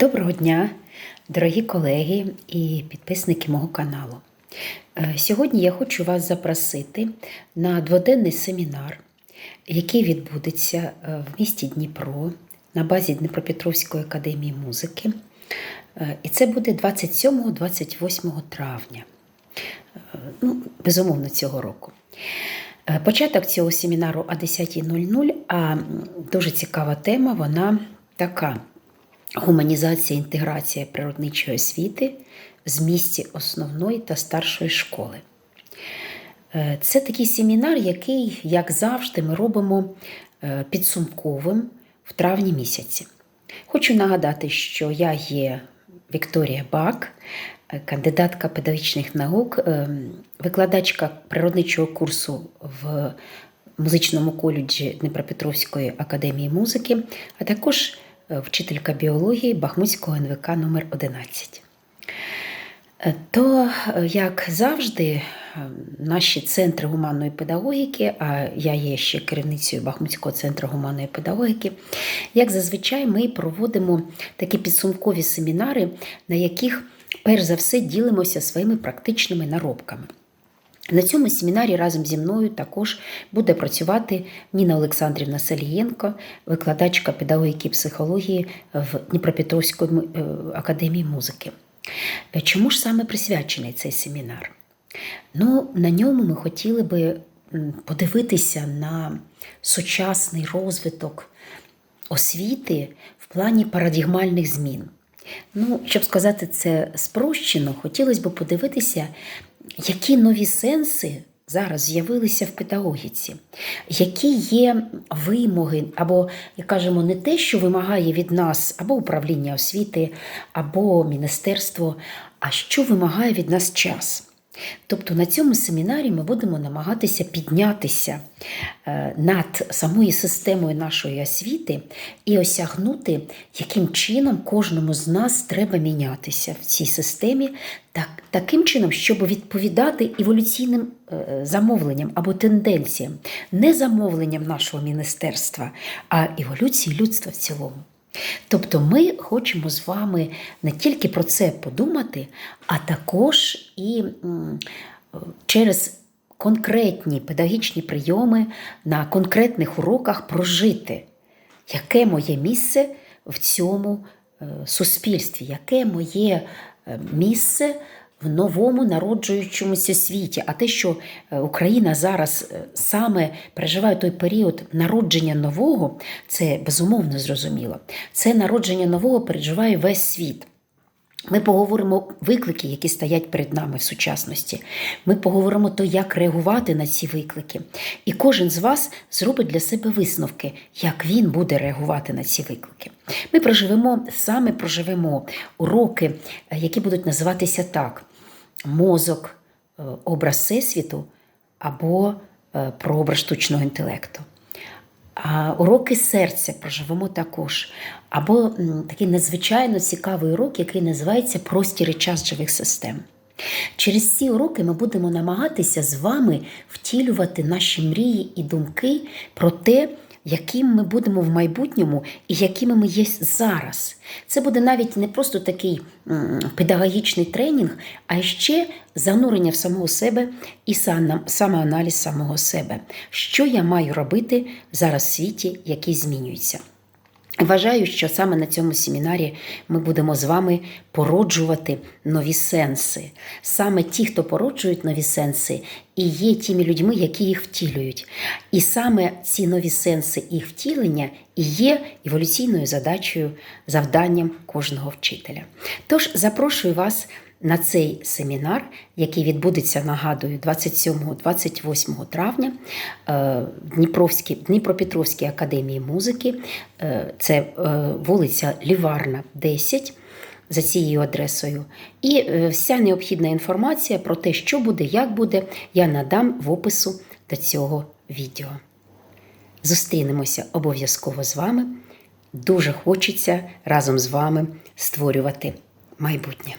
Доброго дня, дорогі колеги і підписники мого каналу. Е, Сьогодні я хочу вас запросити на дводенний семінар, який відбудеться е, в місті Дніпро на базі Дніпропетровської академії музики. Е, І це буде 27-28 травня, ну, безумовно, цього року. Початок цього семінару о 10.00, а дуже цікава тема, вона така гуманізація, інтеграція природничої освіти в змісті основної та старшої школи. Е, Це такий семінар, який, як завжди, ми робимо е, підсумковим в травні місяці. Хочу нагадати, що я є Вікторія Бак, е, кандидатка педагогічних наук, викладачка природничого курсу в музичному коледжі Дніпропетровської академії музики, а також вчителька біології Бахмутського НВК номер 11 Е, То, е, як завжди, е, наші центри гуманної педагогіки, а я є ще керівницею Бахмутського центру гуманної педагогіки, як зазвичай, ми проводимо такі підсумкові семінари, на яких перш за все ділимося своїми практичними наробками. На цьому семінарі разом зі мною також буде працювати Ніна Олександрівна Салієнко, викладачка педагогіки і психології в Дніпропетровської е, академії музики. Е, Чому ж саме присвячений цей семінар? Ну, на ньому ми хотіли би подивитися на сучасний розвиток освіти в плані парадигмальних змін. Ну, щоб сказати це спрощено, хотілося б подивитися, які нові сенси зараз з'явилися в педагогіці, які є вимоги, або, як кажемо, не те, що вимагає від нас або управління освіти, або міністерство, а що вимагає від нас час. Тобто на цьому семінарі ми будемо намагатися піднятися е, над самою системою нашої освіти і осягнути, яким чином кожному з нас треба мінятися в цій системі, так, таким чином, щоб відповідати еволюційним е, замовленням або тенденціям, не замовленням нашого міністерства, а еволюції людства в цілому. Тобто ми хочемо з вами не тільки про це подумати, а також і через конкретні педагогічні прийоми на конкретних уроках прожити, яке моє місце в цьому е, суспільстві, яке моє е, місце в новому народжуючомуся світі. А те, що е, Україна зараз е, саме переживає той період народження нового, це безумовно зрозуміло. Це народження нового переживає весь світ. Ми поговоримо виклики, які стоять перед нами в сучасності. Ми поговоримо то, як реагувати на ці виклики. І кожен з вас зробить для себе висновки, як він буде реагувати на ці виклики. Ми проживемо саме проживемо уроки, е, які будуть називатися так: мозок, е, образ всесвіту або е, прообраз штучного інтелекту. А уроки серця проживемо також. Або такий надзвичайно цікавий урок, який називається Простір і час живих систем. Через ці уроки ми будемо намагатися з вами втілювати наші мрії і думки про те, яким ми будемо в майбутньому і якими ми є зараз. Це буде навіть не просто такий педагогічний тренінг, а ще занурення в самого себе і самоаналіз самого себе. Що я маю робити зараз в світі, який змінюється. Вважаю, що саме на цьому семінарі ми будемо з вами породжувати нові сенси. Саме ті, хто породжують нові сенси, і є тими людьми, які їх втілюють. І саме ці нові сенси їх втілення і є еволюційною задачею, завданням кожного вчителя. Тож запрошую вас на цей семінар, який відбудеться, нагадую, 27-28 травня е, в Дніпропетровській академії музики. Е, Це е, вулиця Ліварна, 10 за цією адресою. І вся необхідна інформація про те, що буде, як буде, я надам в опису до цього відео. Зустрінемося обов'язково з вами. Дуже хочеться разом з вами створювати майбутнє.